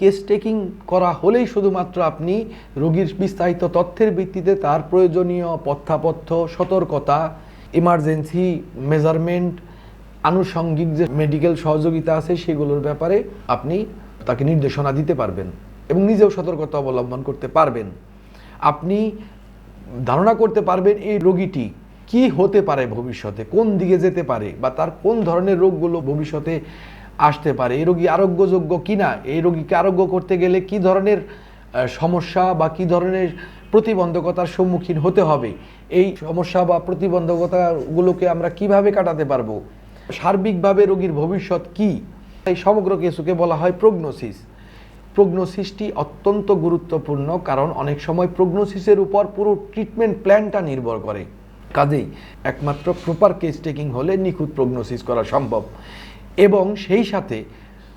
Case taking করা হলেই শুধুমাত্র আপনি রোগীর বিস্তারিত তথ্যের ভিত্তিতে তার প্রয়োজনীয় পথ্যাপথ্য, সতর্কতা ইমার্জেন্সি মেজারমেন্ট আনুষঙ্গিক যে মেডিকেল সহযোগিতা আছে সেগুলোর ব্যাপারে আপনি তাকে নির্দেশনা দিতে পারবেন এবং নিজেও সতর্কতা অবলম্বন করতে পারবেন। আপনি ধারণা করতে পারবেন এই রোগীটি কি হতে পারে ভবিষ্যতে, কোন দিকে যেতে পারে বা তার কোন ধরনের রোগগুলো ভবিষ্যতে আসতে পারে। এই রোগী আরোগ্যযোগ্য কিনা? এই রোগীকে আরোগ্য করতে গেলে কি ধরনের সমস্যা বা কি ধরনের প্রতিবন্ধকতার সম্মুখীন হতে হবে? এই সমস্যা বা প্রতিবন্ধকতাগুলোকে আমরা কীভাবে কাটাতে পারব? সার্বিকভাবে রোগীর ভবিষ্যৎ কি? এই সমগ্র কিছুকে বলা হয় প্রগনোসিস। প্রগনোসিসটি অত্যন্ত গুরুত্বপূর্ণ কারণ অনেক সময় প্রগনোসিসের উপর পুরো ট্রিটমেন্ট প্ল্যানটা নির্ভর করে। কাজেই একমাত্র প্রপার কেস টেকিং হলে নিখুঁত প্রগনোসিস করা সম্ভব। এবং সেই সাথে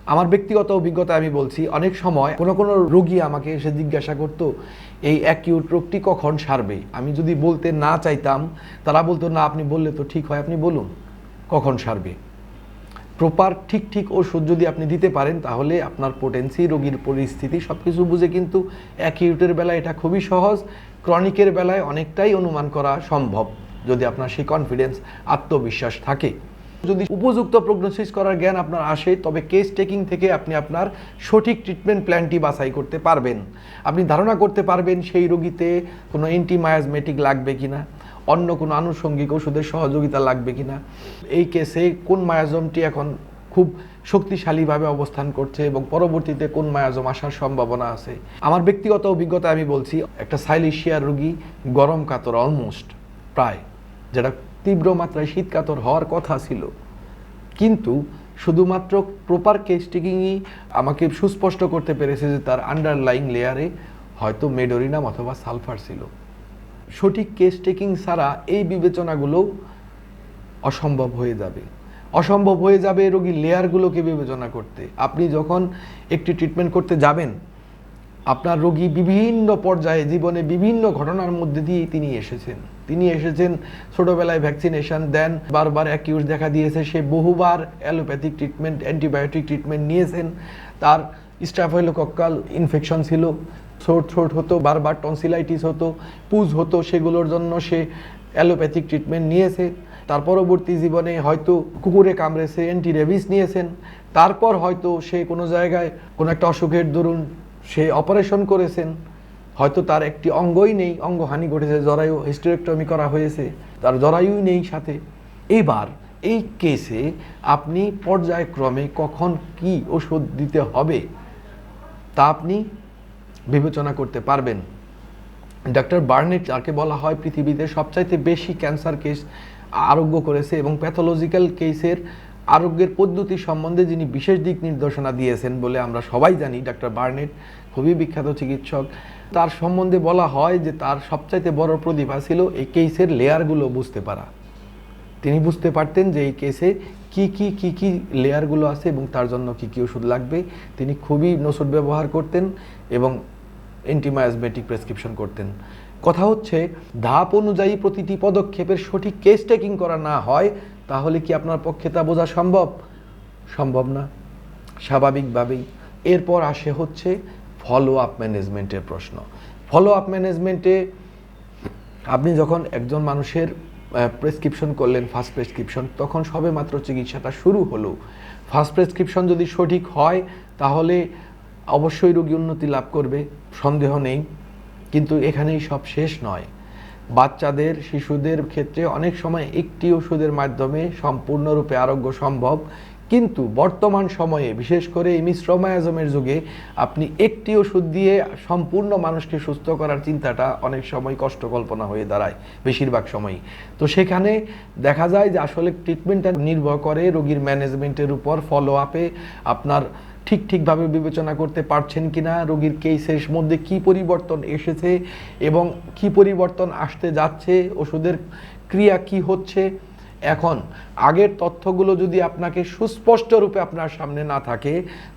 আমার ব্যক্তিগত অভিজ্ঞতা আমি বলছি, অনেক সময় কোনো কোনো রোগী আমাকে এসে জিজ্ঞাসা করতো, এই অ্যাকিউট রোগটি কখন সারবে? আমি যদি বলতে না চাইতাম, তারা বলতো, না, আপনি বললে তো ঠিক হয়, আপনি বলুন, কখন সারবে? প্রপার ঠিক ঠিক ওষুধ যদি আপনি দিতে পারেন, তাহলে আপনার পোটেন্সি রোগীর পরিস্থিতি সব কিছু বুঝে কিন্তু অ্যাকিউটের বেলায় এটা খুবই সহজ ক্রনিকের বেলায় অনেকটাই অনুমান করা সম্ভব, যদি আপনার সেই কনফিডেন্স আত্মবিশ্বাস থাকে। যদি উপযুক্ত প্রগনোসিস করার জ্ঞান আপনার আসে, তবে কেস টেকিং থেকে আপনি আপনার সঠিক ট্রিটমেন্ট প্ল্যানটি বাছাই করতে পারবেন। আপনি ধারণা করতে পারবেন সেই রোগীতে কোনো অ্যান্টিমায়াজমেটিক লাগবে কিনা, অন্য কোনো আনুষঙ্গিক ওষুধের সহযোগিতা লাগবে কিনা, এই কেসে কোন মায়াজমটি এখন খুব শক্তিশালীভাবে অবস্থান করছে এবং পরবর্তীতে কোন মায়াজম আসার সম্ভাবনা আছে। আমার ব্যক্তিগত অভিজ্ঞতা আমি বলছি, একটা সাইলিশিয়ার রোগী গরম কাতর অলমোস্ট প্রায়, যেটা তীব্র মাত্রায় শীতকাতর হওয়ার কথা ছিল। কিন্তু শুধুমাত্র প্রপার কেস টেকিংই আমাকে সুস্পষ্ট করতে পেরেছে যে তার আন্ডারলাইং লেয়ারে হয়তো মেডোরিনাম অথবা সালফার ছিল। সঠিক কেস টেকিং ছাড়া এই বিবেচনাগুলো অসম্ভব হয়ে যাবে। অসম্ভব হয়ে যাবে রোগীর লেয়ারগুলোকে বিবেচনা করতে। আপনি যখন একটি ট্রিটমেন্ট করতে যাবেন আপনার রোগী বিভিন্ন পর্যায়ে জীবনে বিভিন্ন ঘটনার মধ্যে দিয়ে তিনি এসেছেন। তিনি এসেছেন ছোটবেলায় ভ্যাকসিনেশন দেন বারবার অ্যাকিউজ দেখা দিয়েছে। সে বহুবার অ্যালোপ্যাথিক ট্রিটমেন্ট অ্যান্টিবায়োটিক ট্রিটমেন্ট নিয়েছেন। তার স্টাফাইলোকক্কাল ইনফেকশন ছিল। থ্রোট থ্রোট হতো, বারবার টনসিলাইটিস হতো পুজ হতো, সেগুলোর জন্য সে অ্যালোপ্যাথিক ট্রিটমেন্ট নিয়েছে। তার পরবর্তী জীবনে হয়তো কুকুরে কামড়েছে অ্যান্টি রেবিস নিয়েছেন। তারপর হয়তো সে কোনো জায়গায় কোনো একটা অসুখের দরুন সে অপারেশন করেছেন। হয়তো তার একটি অঙ্গই নেই, অঙ্গহানি ঘটেছে, জরায়ু হিস্টেরেক্টমি করা হয়েছে, তার জরায়ুই নেই সাথে। এবার এই কেসে আপনি পর্যায়ক্রমে কখন কি ওষুধ দিতে হবে তা আপনি বিবেচনা করতে পারবেন। ডক্টর বার্নেট, যাকে বলা হয় পৃথিবীতে সবচাইতে বেশি ক্যান্সার কেস আরোগ্য করেছে এবং প্যাথোলজিক্যাল কেসের আরোগ্যের পদ্ধতি সম্বন্ধে যিনি বিশেষ দিক নির্দেশনা দিয়েছেন বলে আমরা সবাই জানি ডক্টর বার্নেট, খুবই বিখ্যাত চিকিৎসক, তার সম্বন্ধে বলা হয় যে তার সবচাইতে বড় প্রতিভা ছিল এই কেসের লেয়ারগুলো বুঝতে পারা। তিনি বুঝতে পারতেন যে এই কেসে কি কি কি কি লেয়ারগুলো আছে এবং তার জন্য কি কি ওষুধ লাগবে। তিনি খুবই নসুদ ব্যবহার করতেন এবং অ্যান্টিমায়াজমেটিক প্রেসক্রিপশন করতেন। কথা হচ্ছে, ধাপ অনুযায়ী প্রতিটি পদক্ষেপের সঠিক কেস টেকিং করা না হয় তাহলে কি আপনার পক্ষে তা বোঝা সম্ভব? সম্ভব না। স্বাভাবিকভাবেই। এরপর আসে হচ্ছে ফলো আপ ম্যানেজমেন্টের প্রশ্ন। ফলো আপ ম্যানেজমেন্টে আপনি যখন একজন মানুষের প্রেসক্রিপশন করলেন ফার্স্ট প্রেসক্রিপশন তখন সবে মাত্র চিকিৎসাটা শুরু হলো। ফার্স্ট প্রেসক্রিপশন যদি সঠিক হয়, তাহলে অবশ্যই রোগী উন্নতি লাভ করবে। সন্দেহ নেই। কিন্তু এখানেই সব শেষ নয়। বাচ্চাদের, শিশুদের ক্ষেত্রে অনেক সময় একটি ওষুধের মাধ্যমে সম্পূর্ণরূপে আরোগ্য সম্ভব। কিন্তু বর্তমান সময়ে, বিশেষ করে এই মিশ্রমায়াজমের যুগে, আপনি একটি ওষুধ দিয়ে সম্পূর্ণ মানুষকে সুস্থ করার চিন্তাটা অনেক সময় কষ্ট কল্পনা হয়ে দাঁড়ায়, বেশিরভাগ সময়ই। তো সেখানে দেখা যায় যে আসলে ট্রিটমেন্টটা নির্ভর করে রোগীর ম্যানেজমেন্টের উপর ফলো আপে আপনার ঠিক ঠিকভাবে বিবেচনা করতে পারছেন কি না রোগীর কেসের মধ্যে কি পরিবর্তন এসেছে এবং কি পরিবর্তন আসতে যাচ্ছে, ওষুধের ক্রিয়া কি হচ্ছে? এখন আগের তথ্যগুলো যদি আপনাকে সুস্পষ্ট রূপে আপনার সামনে না থাকে,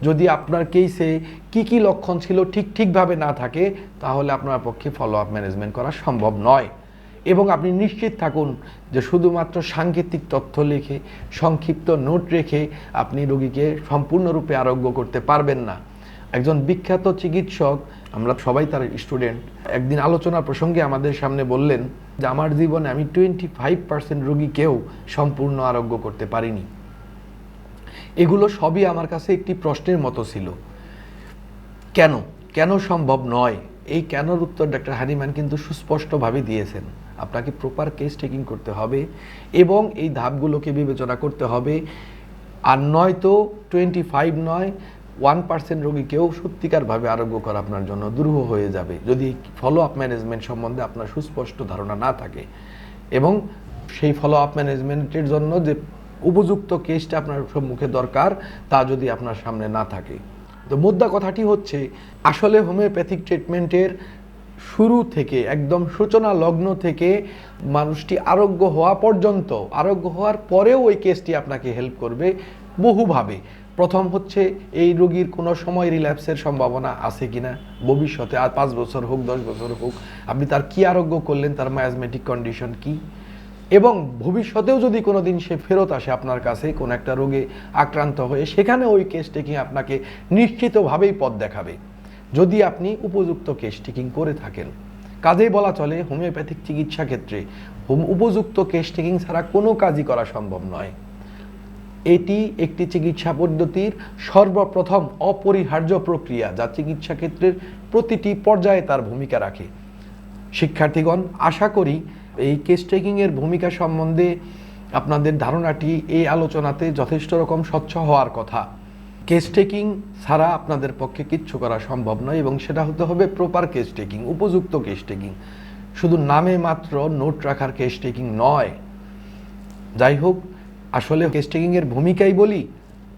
যদি আপনার কেসে কি কি লক্ষণ ছিল ঠিক ঠিকভাবে না থাকে, তাহলে আপনার পক্ষে ফলো আপ ম্যানেজমেন্ট করা সম্ভব নয়। এবং আপনি নিশ্চিত থাকুন যে শুধুমাত্র সাংকেতিক তথ্য লিখে, সংক্ষিপ্ত নোট রেখে আপনি রোগীকে সম্পূর্ণরূপে আরোগ্য করতে পারবেন না। একজন বিখ্যাত চিকিৎসক, আমরা সবাই তার স্টুডেন্ট, একদিন আলোচনা প্রসঙ্গে আমাদের সামনে বললেন যে, আমার জীবনে আমি টোয়েন্টি ফাইভ পার্সেন্ট রোগীকেও সম্পূর্ণ আরোগ্য করতে পারিনি। এগুলো সবই আমার কাছে একটি প্রশ্নের মতো ছিল। কেন? কেন সম্ভব নয়? এই কেনর উত্তর ডাক্তার হানিম্যান কিন্তু সুস্পষ্টভাবে দিয়েছেন। আপনাকে প্রপার কেস টেকিং করতে হবে এবং এই ধাপগুলোকে বিবেচনা করতে হবে। আর নয়তো টোয়েন্টি ফাইভ নয় ওয়ান পার্সেন্ট রোগীকেও সত্যিকারভাবে আরোগ্য করা আপনার জন্য দুরূহ হয়ে যাবে। যদি ফলো আপ ম্যানেজমেন্ট সম্বন্ধে আপনার সুস্পষ্ট ধারণা না থাকে এবং সেই ফলো আপ ম্যানেজমেন্টের জন্য যে উপযুক্ত কেসটা আপনার সম্মুখে দরকার, তা যদি আপনার সামনে না থাকে। তো মুদ্রা কথাটি হচ্ছে, আসলে হোমিওপ্যাথিক ট্রিটমেন্টের শুরু থেকে, একদম সূচনা লগ্ন থেকে মানুষটি আরোগ্য হওয়া পর্যন্ত, আরোগ্য হওয়ার পরেও ওই কেসটি আপনাকে হেল্প করবে বহুভাবে। প্রথম হচ্ছে, এই রোগীর কোনো সময় রিল্যাপসের সম্ভাবনা আছে কিনা? ভবিষ্যতে আর পাঁচ বছর হোক, দশ বছর হোক, আপনি তার কি আরোগ্য করলেন, তার মায়াজমেটিক কন্ডিশন কি? এবং ভবিষ্যতেও যদি কোনো দিন সে ফেরত আসে আপনার কাছে, কোনো একটা রোগে আক্রান্ত হয়ে, সেখানে ওই কেস টেকিং আপনাকে নিশ্চিতভাবেই পথ দেখাবে। যদি আপনি উপযুক্ত কেস টেকিং করে থাকেন, কাজেই বলা চলে হোমিওপ্যাথিক চিকিৎসা ক্ষেত্রে উপযুক্ত কেস টেকিং ছাড়া কোনো কাজই করা সম্ভব নয়। এটি একটি চিকিৎসা পদ্ধতির সর্বপ্রথম অপরিহার্য প্রক্রিয়া যা চিকিৎসা ক্ষেত্রের প্রতিটি পর্যায়ে তার ভূমিকা রাখে। শিক্ষার্থীগণ, আশা করি এই কেস টেকিংয়ের ভূমিকা সম্বন্ধে আপনাদের ধারণাটি এই আলোচনাতে যথেষ্ট রকম স্বচ্ছ হওয়ার কথা। কেস টেকিং ছাড়া আপনাদের পক্ষে কিচ্ছু করা সম্ভব নয় এবং সেটা হতে হবে প্রপার কেস টেকিং উপযুক্ত কেস টেকিং শুধু নামে মাত্র নোট রাখার কেস টেকিং নয়। যাই হোক, আসলে কেস টেকিংয়ের ভূমিকাই বলি,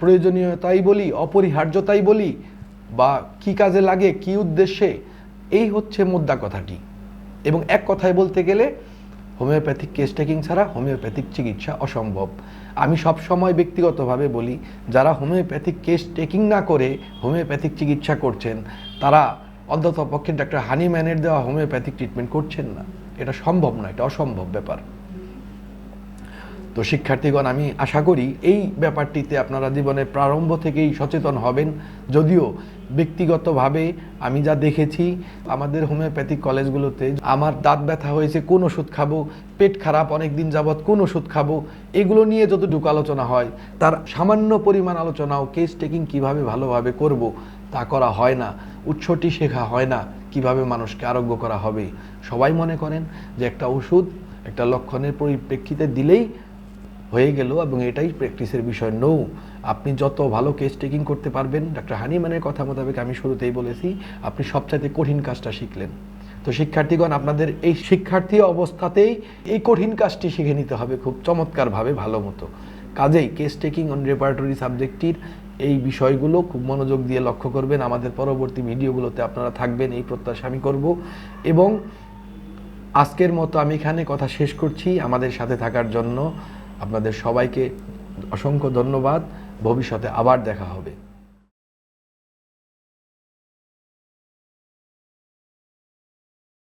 প্রয়োজনীয়তাই বলি, অপরিহার্যতাই বলি, বা কি কাজে লাগে, কি উদ্দেশ্যে, এই হচ্ছে মুদ্রা কথাটি। এবং এক কথায় বলতে গেলে হোমিওপ্যাথিক কেস টেকিং ছাড়া হোমিওপ্যাথিক চিকিৎসা অসম্ভব। আমি সব সময় ব্যক্তিগতভাবে বলি, যারা হোমিওপ্যাথিক কেস টেকিং না করে হোমিওপ্যাথিক চিকিৎসা করছেন, তারা অন্তত পক্ষে ডাক্তার হানিম্যানের দেওয়া হোমিওপ্যাথিক ট্রিটমেন্ট করছেন না। এটা সম্ভব না এটা অসম্ভব ব্যাপার। তো শিক্ষার্থীগণ, আমি আশা করি এই ব্যাপারটিতে আপনারা জীবনের প্রারম্ভ থেকেই সচেতন হবেন। যদিও ব্যক্তিগতভাবে আমি যা দেখেছি, আমাদের হোমিওপ্যাথিক কলেজগুলোতে আমার দাঁত ব্যথা হয়েছে, কোন ওষুধ খাব, পেট খারাপ অনেক দিন যাবৎ কোন ওষুধ খাব, এগুলো নিয়ে যতটুকু আলোচনা হয়, তার সামান্য পরিমাণ আলোচনাও কেস টেকিং কীভাবে ভালোভাবে করব, তা করা হয় না। উৎসটি শেখা হয় না, কীভাবে মানুষকে আরোগ্য করা হবে। সবাই মনে করেন যে একটা ওষুধ একটা লক্ষণের পরিপ্রেক্ষিতে দিলেই হয়ে গেল এবং এটাই প্র্যাকটিসের বিষয়। নৌ আপনি যত ভালো কেস টেকিং করতে পারবেন ডাক্তার হানিম্যানের কথা মোতাবেক আমি শুরুতেই বলেছি, আপনি সবচাইতে কঠিন কাজটা শিখলেন। তো শিক্ষার্থীগণ, আপনাদের এই শিক্ষার্থী অবস্থাতেই এই কঠিন কাজটি শিখে নিতে হবে খুব চমৎকারভাবে, ভালো মতো। কাজেই কেস টেকিং অন রেপার্টরি সাবজেক্টটির এই বিষয়গুলো খুব মনোযোগ দিয়ে লক্ষ্য করবেন। আমাদের পরবর্তী ভিডিওগুলোতে আপনারা থাকবেন, এই প্রত্যাশা আমি করব। এবং আজকের মতো আমি এখানে কথা শেষ করছি। আমাদের সাথে থাকার জন্য আপনাদের সবাইকে অসংখ্য ধন্যবাদ। ভবিষ্যতে আবার দেখা হবে।